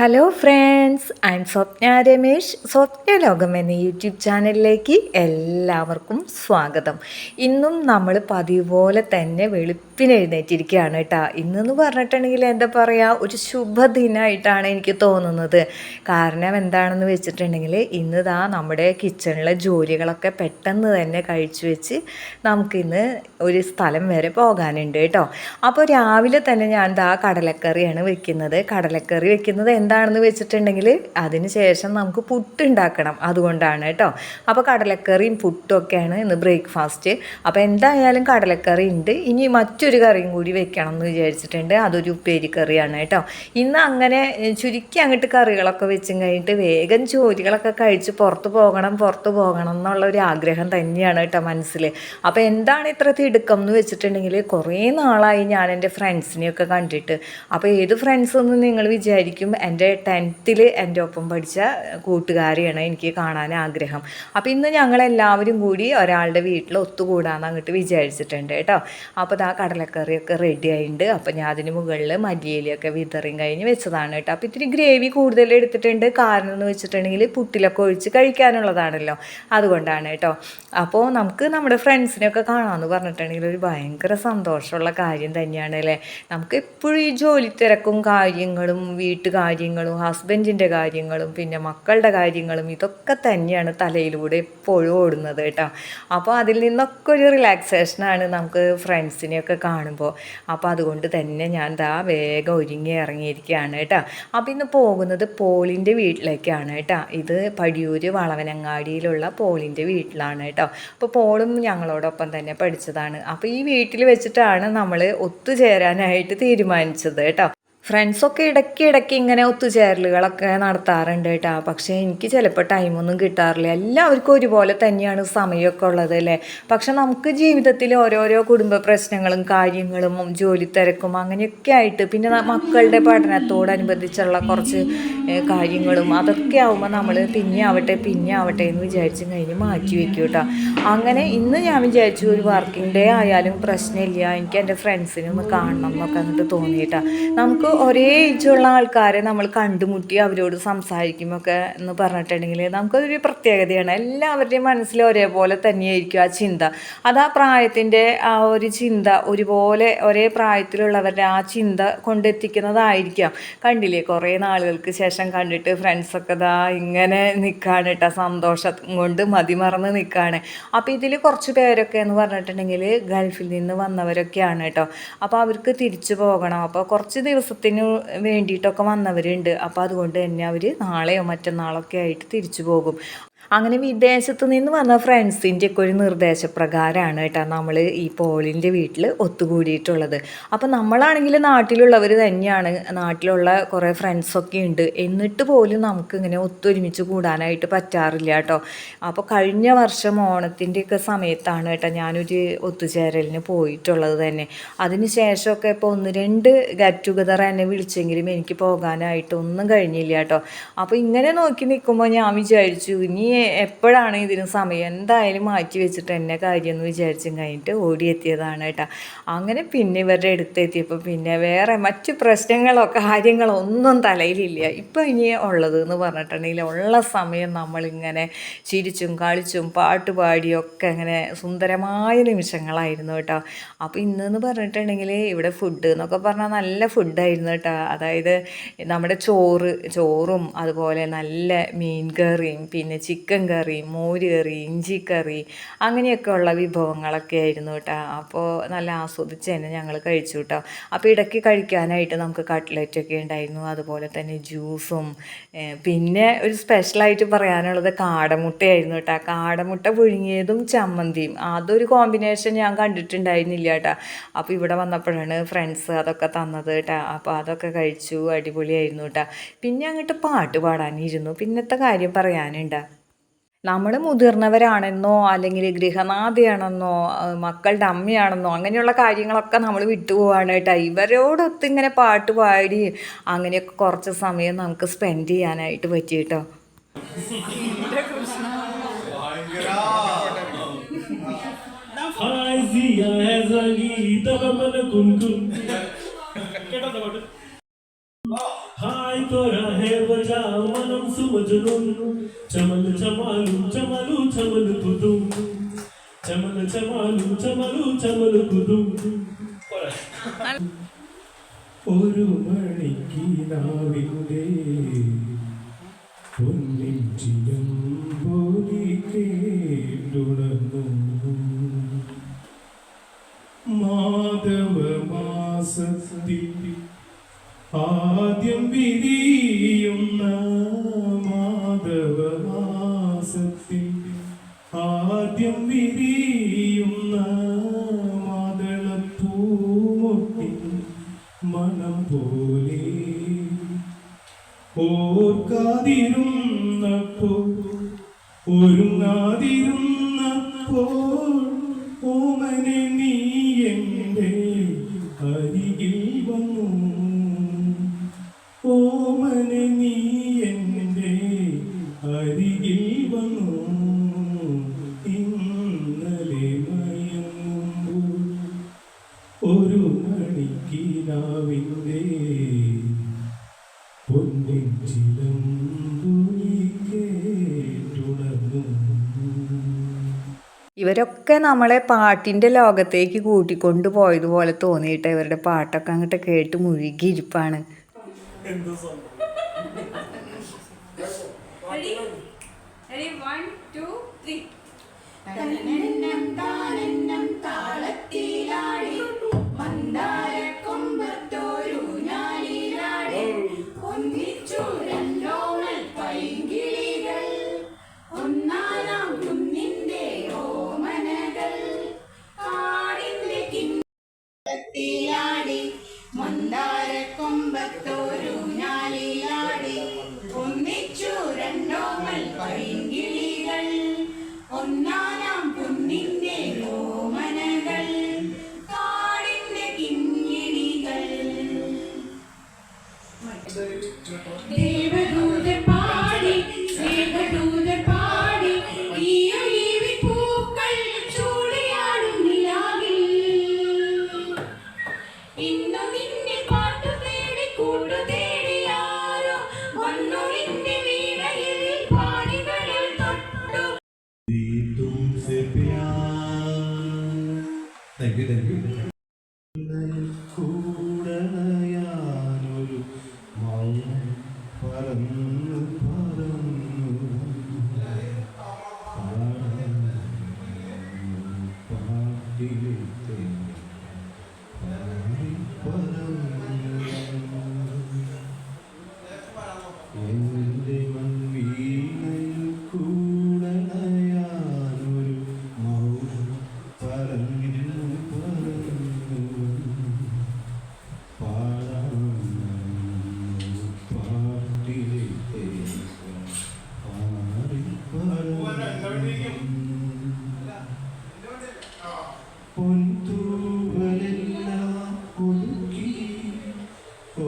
Hello friends I'm Swapna Ramesh Swapna Lokam എന്ന YouTube ചാനലിലേക്ക് എല്ലാവർക്കും സ്വാഗതം. ഇന്നും നമ്മൾ പതിവ് പോലെ തന്നെ വെളുപ്പിന് എഴുന്നേറ്റിരിക്കുകയാണ് കേട്ടോ. ഇന്നെന്ന് പറഞ്ഞിട്ടുണ്ടെങ്കിൽ എന്താ പറയുക ഒരു ശുഭദിനമായിട്ടാണ് എനിക്ക് തോന്നുന്നത്. കാരണം എന്താണെന്ന് വെച്ചിട്ടുണ്ടെങ്കിൽ ഇന്ന് ദാ നമ്മുടെ കിച്ചണിലെ ജോലികളൊക്കെ പെട്ടെന്ന് തന്നെ കഴിച്ചു വെച്ച് നമുക്കിന്ന് ഒരു സ്ഥലം വരെ പോകാനുണ്ട് കേട്ടോ. അപ്പോൾ രാവിലെ തന്നെ ഞാൻ ദാ കടലക്കറിയാണ് വെക്കുന്നത്. കടലക്കറി വെക്കുന്നത് എന്താണെന്ന് വെച്ചിട്ടുണ്ടെങ്കിൽ അതിന് ശേഷം നമുക്ക് പുട്ട് ഉണ്ടാക്കണം അതുകൊണ്ടാണ് കേട്ടോ. അപ്പോൾ കടലക്കറിയും പുട്ടും ഒക്കെയാണ് ഇന്ന് ബ്രേക്ക്ഫാസ്റ്റ് അപ്പോൾ എന്തായാലും കടലക്കറി ഉണ്ട്. ഇനി മറ്റൊരു കറിയും കൂടി വെക്കണം എന്ന് വിചാരിച്ചിട്ടുണ്ട്. അതൊരു ഉപ്പേരിക്കറിയാണ് കേട്ടോ. ഇന്ന് അങ്ങനെ ചുരുക്കി അങ്ങോട്ട് കറികളൊക്കെ വെച്ചും കഴിഞ്ഞിട്ട് വേഗം ജോലികളൊക്കെ കഴിച്ച് പുറത്ത് പോകണം പുറത്ത് പോകണം എന്നുള്ള ഒരു ആഗ്രഹം തന്നെയാണ് കേട്ടോ മനസ്സിൽ. അപ്പോൾ എന്താണ് ഇത്ര തിടുക്കം എന്ന് വെച്ചിട്ടുണ്ടെങ്കിൽ കുറേ നാളായി ഞാൻ എന്റെ ഫ്രണ്ട്സിനെയൊക്കെ കണ്ടിട്ട്. അപ്പോൾ ഏത് ഫ്രണ്ട്സ് എന്ന് നിങ്ങൾ വിചാരിക്കും? എന്റെ ടെൻത്തിൽ എന്റെ ഒപ്പം പഠിച്ച കൂട്ടുകാരിയാണ് എനിക്ക് കാണാൻ ആഗ്രഹം. അപ്പോൾ ഇന്ന് ഞങ്ങളെല്ലാവരും കൂടി ഒരാളുടെ വീട്ടിൽ ഒത്തുകൂടാന്ന് അങ്ങോട്ട് വിചാരിച്ചിട്ടുണ്ട് കേട്ടോ. അപ്പോൾ ഇതാ കടലക്കറിയൊക്കെ റെഡി ആയിട്ടുണ്ട് അപ്പോൾ ഞാൻ അതിന് മുകളിൽ മല്ലിയിലൊക്കെ വിതറിയും കഴിഞ്ഞ് വെച്ചതാണ് കേട്ടോ. അപ്പോൾ ഇത്തിരി ഗ്രേവി കൂടുതൽ എടുത്തിട്ടുണ്ട്. കാരണം എന്ന് വെച്ചിട്ടുണ്ടെങ്കിൽ പുട്ടിലൊക്കെ ഒഴിച്ച് കഴിക്കാനുള്ളതാണല്ലോ. അതുകൊണ്ടാണ് കേട്ടോ. അപ്പോൾ നമുക്ക് നമ്മുടെ ഫ്രണ്ട്സിനെയൊക്കെ കാണാമെന്ന് പറഞ്ഞിട്ടുണ്ടെങ്കിൽ ഒരു ഭയങ്കര സന്തോഷമുള്ള കാര്യം തന്നെയാണ് അല്ലേ? നമുക്ക് എപ്പോഴും ഈ ജോലി തിരക്കും കാര്യങ്ങളും വീട്ടുകാര്യങ്ങളും ഹസ്ബൻഡിന്റെ കാര്യങ്ങളും പിന്നെ മക്കളുടെ കാര്യങ്ങളും ഇതൊക്കെ തന്നെയാണ് തലയിലൂടെ എപ്പോഴും ഓടുന്നത് കേട്ടോ. അപ്പോൾ അതിൽ നിന്നൊക്കെ ഒരു റിലാക്സേഷനാണ് നമുക്ക് ഫ്രണ്ട്സിനെയൊക്കെ കാണുമ്പോൾ. അപ്പോൾ അതുകൊണ്ട് തന്നെ ഞാൻ ദാ വേഗം ഒരുങ്ങി ഇറങ്ങിയിരിക്കുകയാണ് കേട്ടോ. അപ്പോൾ ഇന്ന് പോകുന്നത് പോളിന്റെ വീട്ടിലേക്കാണ് കേട്ടോ. ഇത് പടിയൂര് വളവനങ്ങാടിയിലുള്ള പോളിന്റെ വീട്ടിലാണ് കേട്ടോ. അപ്പോൾ പോളും ഞങ്ങളോടൊപ്പം തന്നെ പഠിച്ചതാണ്. അപ്പോൾ ഈ വീട്ടിൽ വെച്ചിട്ടാണ് നമ്മൾ ഒത്തുചേരാനായിട്ട് തീരുമാനിച്ചത് കേട്ടോ. ഫ്രണ്ട്സൊക്കെ ഇടയ്ക്ക് ഇടയ്ക്ക് ഇങ്ങനെ ഒത്തുചേരലുകളൊക്കെ നടത്താറുണ്ട് കേട്ടോ. പക്ഷേ എനിക്ക് ചിലപ്പോൾ ടൈമൊന്നും കിട്ടാറില്ല. എല്ലാവർക്കും ഒരുപോലെ തന്നെയാണ് സമയമൊക്കെ ഉള്ളത് അല്ലേ? പക്ഷെ നമുക്ക് ജീവിതത്തിൽ ഓരോരോ കുടുംബ പ്രശ്നങ്ങളും കാര്യങ്ങളും ജോലി തിരക്കും അങ്ങനെയൊക്കെ ആയിട്ട് പിന്നെ മക്കളുടെ പഠനത്തോടനുബന്ധിച്ചുള്ള കുറച്ച് കാര്യങ്ങളും അതൊക്കെ ആവുമ്പോൾ നമ്മൾ പിന്നെ ആവട്ടെ പിന്നെ ആവട്ടെ എന്ന് വിചാരിച്ച് കഴിഞ്ഞ് മാറ്റി വയ്ക്കും കേട്ടോ. അങ്ങനെ ഇന്ന് ഞാൻ വിചാരിച്ചു ഒരു വർക്കിംഗ് ഡേ ആയാലും പ്രശ്നമില്ല. എനിക്ക് എന്റെ ഫ്രണ്ട്സിനെ ഒന്ന് കാണണം എന്നൊക്കെ എന്നിട്ട് തോന്നിയിട്ടാണ് നമുക്ക് ഒരേ ഏജുള്ള ആൾക്കാരെ നമ്മൾ കണ്ടുമുട്ടി അവരോട് സംസാരിക്കുമൊക്കെ എന്ന് പറഞ്ഞിട്ടുണ്ടെങ്കിൽ നമുക്കൊരു പ്രത്യേകതയാണ്. എല്ലാവരുടെയും മനസ്സിൽ ഒരേപോലെ തന്നെയായിരിക്കും ആ ചിന്ത. അത് ആ പ്രായത്തിന്റെ ആ ഒരു ചിന്ത ഒരുപോലെ ഒരേ പ്രായത്തിലുള്ളവരുടെ ആ ചിന്ത കൊണ്ടെത്തിക്കുന്നതായിരിക്കാം കണ്ടില്ലേ കുറേ നാളുകൾക്ക് ശേഷം കണ്ടിട്ട് ഫ്രണ്ട്സൊക്കെ ദാ ഇങ്ങനെ നിൽക്കുകയാണ് കേട്ടോ സന്തോഷം കൊണ്ട് മതിമറന്ന് നിൽക്കുകയാണ് അപ്പോൾ ഇതിൽ കുറച്ച് പേരൊക്കെ എന്ന് പറഞ്ഞിട്ടുണ്ടെങ്കിൽ ഗൾഫിൽ നിന്ന് വന്നവരൊക്കെയാണ് കേട്ടോ അപ്പോൾ അവർക്ക് തിരിച്ചു പോകണം. അപ്പോൾ കുറച്ച് ദിവസത്തിന് വേണ്ടിയിട്ടൊക്കെ വന്നവരുണ്ട്. അപ്പോൾ അതുകൊണ്ട് തന്നെ അവർ നാളെയോ മറ്റന്നാളൊക്കെ ആയിട്ട് തിരിച്ചു പോകും. അങ്ങനെ വിദേശത്ത് നിന്ന് വന്ന ഫ്രണ്ട്സിന്റെ ഒക്കെ ഒരു നിർദ്ദേശപ്രകാരമാണ് കേട്ടോ നമ്മൾ ഈ പോളിന്റെ വീട്ടിൽ ഒത്തുകൂടിയിട്ടുള്ളത്. അപ്പോൾ നമ്മളാണെങ്കിൽ നാട്ടിലുള്ളവർ തന്നെയാണ് നാട്ടിലുള്ള കുറേ ഫ്രണ്ട്സൊക്കെ ഉണ്ട്. എന്നിട്ട് പോലും നമുക്കിങ്ങനെ ഒത്തൊരുമിച്ച് കൂടാനായിട്ട് പറ്റാറില്ല കേട്ടോ. അപ്പോൾ കഴിഞ്ഞ വർഷം ഓണത്തിന്റെയൊക്കെ സമയത്താണ് കേട്ടോ ഞാനൊരു ഒത്തുചേരലിന് പോയിട്ടുള്ളത് തന്നെ. അതിന് ശേഷമൊക്കെ ഇപ്പോൾ ഒന്ന് രണ്ട് ഗെറ്റ് ടുഗദർ എന്നെ വിളിച്ചെങ്കിലും എനിക്ക് പോകാനായിട്ട് ഒന്നും കഴിഞ്ഞില്ല കേട്ടോ. അപ്പോൾ ഇങ്ങനെ നോക്കി നിൽക്കുമ്പോൾ ഞാൻ വിചാരിച്ചു ഇനി എപ്പോഴാണ് ഇതിന് സമയം? എന്തായാലും മാറ്റി വെച്ചിട്ട് എന്നെ കാര്യം എന്ന് വിചാരിച്ചും കഴിഞ്ഞിട്ട് ഓടിയെത്തിയതാണ് കേട്ടോ. അങ്ങനെ പിന്നെ ഇവരുടെ അടുത്തെത്തിയപ്പോൾ പിന്നെ വേറെ മറ്റു പ്രശ്നങ്ങളോ കാര്യങ്ങളോ ഒന്നും തലയിലില്ല. ഇപ്പോൾ ഇനി ഉള്ളത് എന്ന് പറഞ്ഞിട്ടുണ്ടെങ്കിൽ ഉള്ള സമയം നമ്മളിങ്ങനെ ചിരിച്ചും കളിച്ചും പാട്ട് പാടിയൊക്കെ അങ്ങനെ സുന്ദരമായ നിമിഷങ്ങളായിരുന്നു കേട്ടോ. അപ്പോൾ ഇന്നെന്ന് പറഞ്ഞിട്ടുണ്ടെങ്കിൽ ഇവിടെ ഫുഡ് എന്നൊക്കെ പറഞ്ഞാൽ നല്ല ഫുഡായിരുന്നു കേട്ടോ. അതായത് നമ്മുടെ ചോറ് ചോറും അതുപോലെ നല്ല മീൻ കറിയും പിന്നെ ചിക്കൻ കറി മോര് കറി ഇഞ്ചി കറി അങ്ങനെയൊക്കെയുള്ള വിഭവങ്ങളൊക്കെ ആയിരുന്നു കേട്ടോ. അപ്പോൾ നല്ല ആസ്വദിച്ച് തന്നെ ഞങ്ങൾ കഴിച്ചു കേട്ടോ. അപ്പോൾ ഇടയ്ക്ക് കഴിക്കാനായിട്ട് നമുക്ക് കട്ട്ലറ്റൊക്കെ ഉണ്ടായിരുന്നു. അതുപോലെ തന്നെ ജ്യൂസും പിന്നെ ഒരു സ്പെഷ്യലായിട്ട് പറയാനുള്ളത് കാടമുട്ടയായിരുന്നു കേട്ടോ. കാടമുട്ട പുഴുങ്ങിയതും ചമ്മന്തിയും. അതൊരു കോമ്പിനേഷൻ ഞാൻ കണ്ടിട്ടുണ്ടായിരുന്നില്ല കേട്ടോ. അപ്പോൾ ഇവിടെ വന്നപ്പോഴാണ് ഫ്രണ്ട്സ് അതൊക്കെ തന്നത് കേട്ടോ. അപ്പോൾ അതൊക്കെ കഴിച്ചു അടിപൊളിയായിരുന്നു കേട്ടോ. പിന്നെ അങ്ങോട്ട് പാട്ട് പാടാനിരുന്നു. പിന്നത്തെ കാര്യം പറയാനുണ്ട്? നമ്മൾ മുതിർന്നവരാണെന്നോ അല്ലെങ്കിൽ ഗൃഹനാഥയാണെന്നോ മക്കളുടെ അമ്മയാണെന്നോ അങ്ങനെയുള്ള കാര്യങ്ങളൊക്കെ നമ്മൾ വിട്ടുപോവാണ് കേട്ടോ ഇവരോടൊത്ത് ഇങ്ങനെ പാട്ട് പാടി അങ്ങനെയൊക്കെ കുറച്ച് സമയം നമുക്ക് സ്പെൻഡ് ചെയ്യാനായിട്ട് പറ്റി കേട്ടോ. हाय హాయ్ తోరా హే బజా మనం సుమజును చమలు చమాలు చమలు చమలు కుదు చమలు చమాలు చమలు చమలు కుదు ഒരു മണിക്കിനാവിന്റെ പൊന്നിൻ ചിരം പോലിക്കേണ്ടുണ ആദ്യം വിരിയുന്ന മാധവ മാസത്തിൽ ആദ്യം വിരിയുന്ന മാതളപ്പൂമൊട്ടി മണം പോലെ ഓർക്കാതിരുന്നപ്പോൾ ഒരുങ്ങാതിരുന്നപ്പോൾ ഓമനെ നീ എന്റെ അരികിൽ വന്നു. ഇവരൊക്കെ നമ്മളെ പാട്ടിന്റെ ലോകത്തേക്ക് കൂട്ടിക്കൊണ്ടു പോയതുപോലെ തോന്നിയിട്ട് ഇവരുടെ പാട്ടൊക്കെ അങ്ങോട്ട് കേട്ട് മുഴുകിയിരിപ്പാണ് താളത്തിലാടി കിണ്ണത്തിലാടി മന്ദാരക്കൊമ്പത്തോരു ഞാനിലാടി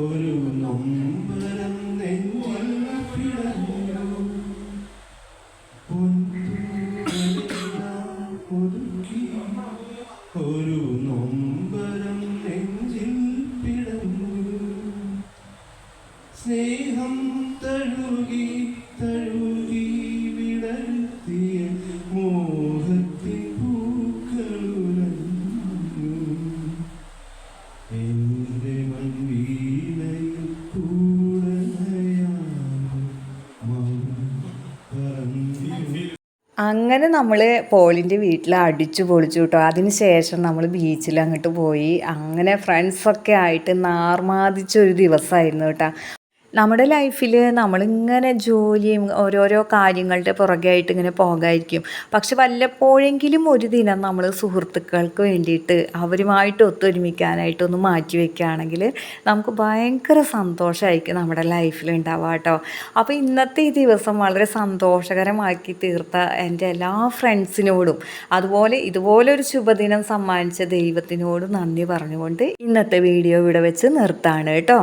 ഒരു നൊമ്പരം അങ്ങനെ നമ്മൾ പോളിന്റെ വീട്ടിൽ അടിച്ചു പൊളിച്ചു കേട്ടോ അതിന് ശേഷം നമ്മൾ ബീച്ചിൽ അങ്ങോട്ട് പോയി. അങ്ങനെ ഫ്രണ്ട്സൊക്കെ ആയിട്ട് നാർമാദിച്ചൊരു ദിവസമായിരുന്നു കേട്ടോ നമ്മുടെ ലൈഫിൽ നമ്മളിങ്ങനെ ജോലിയും ഓരോരോ കാര്യങ്ങളുടെ പുറകെ ആയിട്ട് ഇങ്ങനെ പോകായിരിക്കും. പക്ഷെ വല്ലപ്പോഴെങ്കിലും ഒരു ദിനം നമ്മൾ സുഹൃത്തുക്കൾക്ക് വേണ്ടിയിട്ട് അവരുമായിട്ട് ഒത്തൊരുമിക്കാനായിട്ട് ഒന്ന് മാറ്റി വയ്ക്കുകയാണെങ്കിൽ നമുക്ക് ഭയങ്കര സന്തോഷമായിരിക്കും നമ്മുടെ ലൈഫിൽ ഉണ്ടാവുക കേട്ടോ. അപ്പോൾ ഇന്നത്തെ ഈ ദിവസം വളരെ സന്തോഷകരമാക്കി തീർത്ത എന്റെ എല്ലാ ഫ്രണ്ട്സിനോടും അതുപോലെ ഇതുപോലൊരു ശുഭദിനം സമ്മാനിച്ച ദൈവത്തിനോടും നന്ദി പറഞ്ഞുകൊണ്ട് ഇന്നത്തെ വീഡിയോ ഇവിടെ വെച്ച് നിർത്താണ് കേട്ടോ.